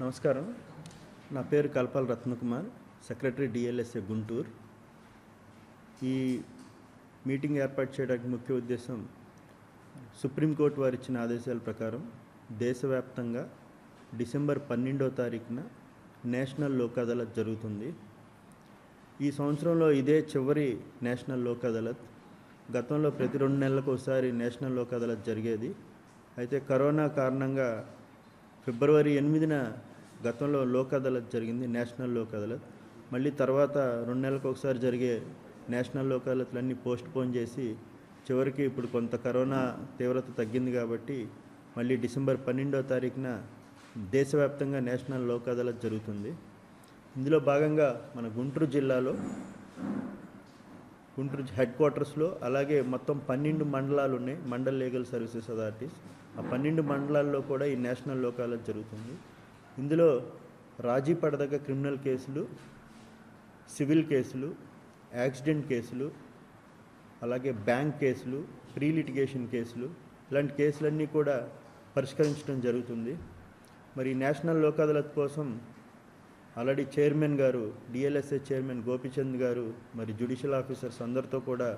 నమస్కారం. నా పేరు కల్పాల్ రత్నకుమార్ సెక్రటరీ డిఎల్ఎస్ఏ గుంటూరు. ఈ మీటింగ్ ఏర్పాటు చేయడానికి ముఖ్య ఉద్దేశం సుప్రీంకోర్టు వారు ఇచ్చిన ఆదేశాల ప్రకారం దేశవ్యాప్తంగా డిసెంబర్ పన్నెండో తారీఖున నేషనల్ లోక్ అదాలత్ జరుగుతుంది. ఈ సంవత్సరంలో ఇదే చివరి నేషనల్ లోక్ అదాలత్. గతంలో ప్రతి రెండు నెలలకు ఒకసారి నేషనల్ లోక్ అదాలత్ జరిగేది. అయితే కరోనా కారణంగా ఫిబ్రవరి ఎనిమిదిన గతంలో లోక్ అదాలత్ జరిగింది నేషనల్ లోక్ అదాలత్. మళ్ళీ తర్వాత రెండు నెలలకు ఒకసారి జరిగే నేషనల్ లోక్ అదాలత్లన్నీ పోస్ట్ పోన్ చేసి చివరికి ఇప్పుడు కొంత కరోనా తీవ్రత తగ్గింది కాబట్టి మళ్ళీ డిసెంబర్ పన్నెండో తారీఖున దేశవ్యాప్తంగా నేషనల్ లోక్ అదాలత్ జరుగుతుంది. ఇందులో భాగంగా మన గుంటూరు జిల్లాలో గుంటూరు హెడ్ క్వార్టర్స్లో అలాగే మొత్తం పన్నెండు మండలాలు ఉన్నాయి మండల్ లీగల్ సర్వీసెస్ అథారిటీస్. ఆ పన్నెండు మండలాల్లో కూడా ఈ నేషనల్ లోక్ జరుగుతుంది. ఇందులో రాజీ పడదగ్గ క్రిమినల్ కేసులు సివిల్ కేసులు యాక్సిడెంట్ కేసులు అలాగే బ్యాంక్ కేసులు ప్రీ లిటిగేషన్ కేసులు ఇలాంటి కేసులన్నీ కూడా పరిష్కరించడం జరుగుతుంది. మరి ఈ నేషనల్ లోకాదాలత్ కోసం ఆల్రెడీ చైర్మన్ గారు డిఎల్ఎస్ఏ చైర్మన్ గోపిచంద్ గారు మరి జ్యుడిషియల్ ఆఫీసర్స్ అందరితో కూడా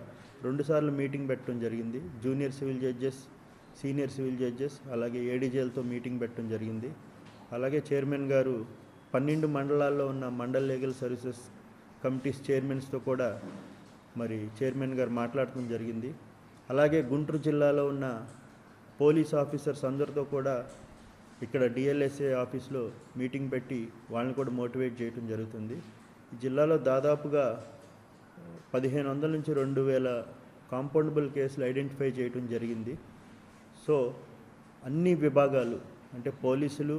రెండుసార్లు మీటింగ్ పెట్టడం జరిగింది. Junior civil judges senior civil judges అలాగే ఏడీజేలతో మీటింగ్ పెట్టడం జరిగింది. అలాగే చైర్మన్ గారు పన్నెండు మండలాల్లో ఉన్న మండల్ లీగల్ సర్వీసెస్ కమిటీస్ చైర్మన్స్తో కూడా మరి చైర్మన్ గారు మాట్లాడటం జరిగింది. అలాగే గుంటూరు జిల్లాలో ఉన్న పోలీస్ ఆఫీసర్స్ అందరితో కూడా ఇక్కడ డిఎల్ఎస్ఏ ఆఫీస్లో మీటింగ్ పెట్టి వాళ్ళని కూడా మోటివేట్ చేయడం జరుగుతుంది. ఈ జిల్లాలో దాదాపుగా పదిహేను వందల నుంచి రెండు వేల కాంపౌండబుల్ కేసులు ఐడెంటిఫై చేయడం జరిగింది. సో అన్ని విభాగాలు అంటే పోలీసులు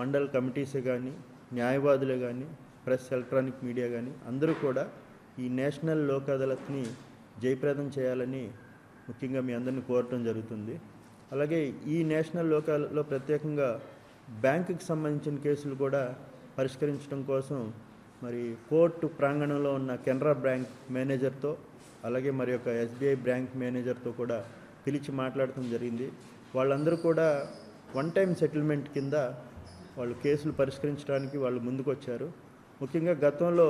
మండల్ కమిటీసే కానీ న్యాయవాదులే కానీ ప్రెస్ ఎలక్ట్రానిక్ మీడియా కానీ అందరూ కూడా ఈ నేషనల్ లోక్ అదాలత్ని జయప్రదం చేయాలని ముఖ్యంగా మీ అందరిని కోరటం జరుగుతుంది. అలాగే ఈ నేషనల్ లోకాల్లో ప్రత్యేకంగా బ్యాంకుకి సంబంధించిన కేసులు కూడా పరిష్కరించడం కోసం మరి కోర్టు ప్రాంగణంలో ఉన్న కెనరా బ్యాంక్ మేనేజర్తో అలాగే మరి యొక్క ఎస్బీఐ బ్యాంక్ మేనేజర్తో కూడా పిలిచి మాట్లాడటం జరిగింది. వాళ్ళందరూ కూడా వన్ టైం సెటిల్మెంట్ కింద వాళ్ళు కేసులు పరిష్కరించడానికి వాళ్ళు ముందుకొచ్చారు. ముఖ్యంగా గతంలో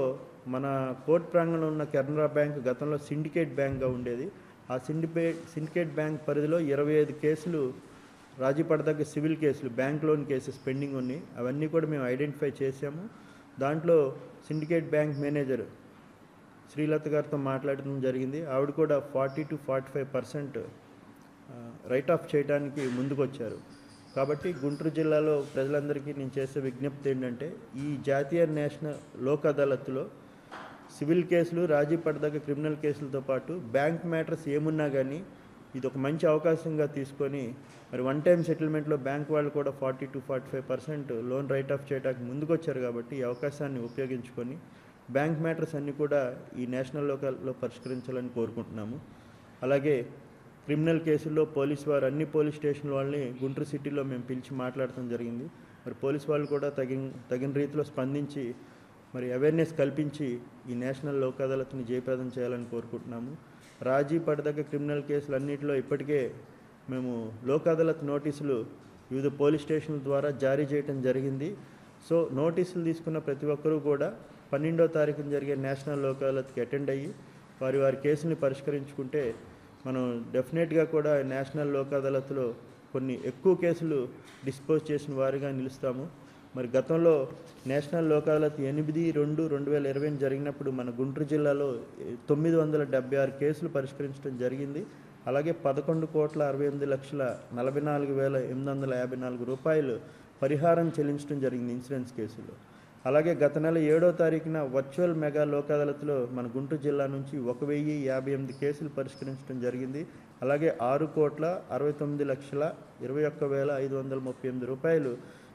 మన కోర్టు ప్రాంగణంలో ఉన్న కెనరా బ్యాంక్ గతంలో సిండికేట్ బ్యాంక్గా ఉండేది. ఆ సిండికేట్ సిండికేట్ బ్యాంక్ పరిధిలో ఇరవై ఐదు కేసులు రాజీ పడదగ్గ సివిల్ కేసులు బ్యాంక్ లోన్ కేసెస్ పెండింగ్ ఉన్నాయి. అవన్నీ కూడా మేము ఐడెంటిఫై చేసాము దాంట్లో సిండికేట్ బ్యాంక్ మేనేజర్ శ్రీలత గారితో మాట్లాడడం జరిగింది. ఆవిడ కూడా forty to forty five percent write off చేయడానికి ముందుకొచ్చారు. కాబట్టి గుంటూరు జిల్లాలో ప్రజలందరికీ నేను చేసే విజ్ఞప్తి ఏంటంటే ఈ జాతీయ నేషనల్ లోక్ అదాలత్లో సివిల్ కేసులు రాజీ పడదగ్గ క్రిమినల్ కేసులతో పాటు బ్యాంక్ మ్యాటర్స్ ఏమున్నా కానీ ఇది ఒక మంచి అవకాశంగా తీసుకొని మరి వన్ టైం సెటిల్మెంట్లో బ్యాంక్ వాళ్ళు కూడా forty to forty five percent loan write off చేయడానికి ముందుకొచ్చారు కాబట్టి ఈ అవకాశాన్ని ఉపయోగించుకొని బ్యాంక్ మ్యాటర్స్ అన్నీ కూడా ఈ నేషనల్ లోకల్లో పరిష్కరించాలని కోరుకుంటున్నాము. అలాగే క్రిమినల్ కేసుల్లో పోలీస్ వారు అన్ని పోలీస్ స్టేషన్ వాళ్ళని గుంటూరు సిటీలో మేము పిలిచి మాట్లాడటం జరిగింది. మరి పోలీస్ వాళ్ళు కూడా తగిన తగిన రీతిలో స్పందించి మరి అవేర్నెస్ కల్పించి ఈ నేషనల్ లోక్ అదాలత్ని జయప్రదం చేయాలని కోరుకుంటున్నాము. రాజీ పడదగ్గ క్రిమినల్ కేసులు అన్నింటిలో ఇప్పటికే మేము లోక్ అదాలత్ నోటీసులు వివిధ పోలీస్ స్టేషన్ల ద్వారా జారీ చేయడం జరిగింది. సో నోటీసులు తీసుకున్న ప్రతి ఒక్కరూ కూడా పన్నెండో తారీఖున జరిగే నేషనల్ లోక్ అదాలత్కి అటెండ్ అయ్యి వారి వారి కేసుని పరిష్కరించుకుంటే మనం డెఫినెట్గా కూడా నేషనల్ లోక్ అదాలత్లో కొన్ని ఎక్కువ కేసులు డిస్పోజ్ చేసిన వారిగా నిలుస్తాము. మరి గతంలో నేషనల్ లోక్ అదాలత్ ఎనిమిది రెండు రెండు వేల ఇరవై జరిగినప్పుడు మన గుంటూరు జిల్లాలో తొమ్మిది వందల డెబ్బై ఆరు కేసులు పరిష్కరించడం జరిగింది. అలాగే పదకొండు కోట్ల అరవై ఎనిమిది లక్షల నలభై నాలుగు వేల ఎనిమిది వందల యాభై నాలుగు రూపాయలు పరిహారం చెల్లించడం జరిగింది ఇన్సూరెన్స్ కేసులు. అలాగే గత నెల ఏడో తారీఖున వర్చువల్ మెగా లోక్ అదాలత్లో మన గుంటూరు జిల్లా నుంచి ఒక వెయ్యి యాభై ఎనిమిది కేసులు పరిష్కరించడం జరిగింది. అలాగే ఆరు కోట్ల అరవై తొమ్మిది లక్షల ఇరవై ఒక్క వేల ఐదు వందల ముప్పై ఎనిమిది రూపాయలు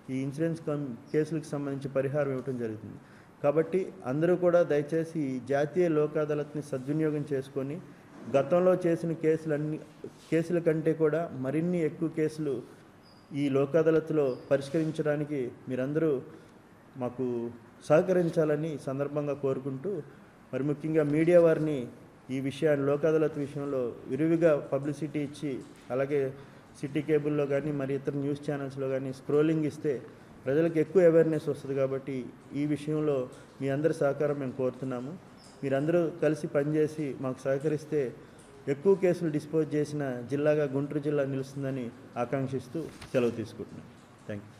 ఈ ఇన్సూరెన్స్ కేసులకు సంబంధించి పరిహారం ఇవ్వటం జరుగుతుంది. కాబట్టి అందరూ కూడా దయచేసి ఈ జాతీయ లోక్ అదాలత్ని సద్వినియోగం చేసుకొని గతంలో చేసిన కేసులన్నీ కేసుల కంటే కూడా మరిన్ని ఎక్కువ కేసులు ఈ లోక్ అదాలత్లో పరిష్కరించడానికి మీరందరూ మాకు సహకరించాలని సందర్భంగా కోరుకుంటూ మరి ముఖ్యంగా మీడియా వారిని ఈ విషయాన్ని లోక్ అదాలత్ విషయంలో విరివిగా పబ్లిసిటీ ఇచ్చి అలాగే సిటీ కేబుల్లో కానీ మరి ఇతర న్యూస్ ఛానల్స్లో కానీ స్క్రోలింగ్ ఇస్తే ప్రజలకు ఎక్కువ అవేర్నెస్ వస్తుంది కాబట్టి ఈ విషయంలో మీ అందరి సహకారం మేము కోరుతున్నాము. మీరందరూ కలిసి పనిచేసి మాకు సహకరిస్తే ఎక్కువ కేసులు డిస్పోజ్ చేసిన జిల్లాగా గుంటూరు జిల్లా నిలుస్తుందని ఆకాంక్షిస్తూ సెలవు తీసుకుంటున్నాను థ్యాంక్ యూ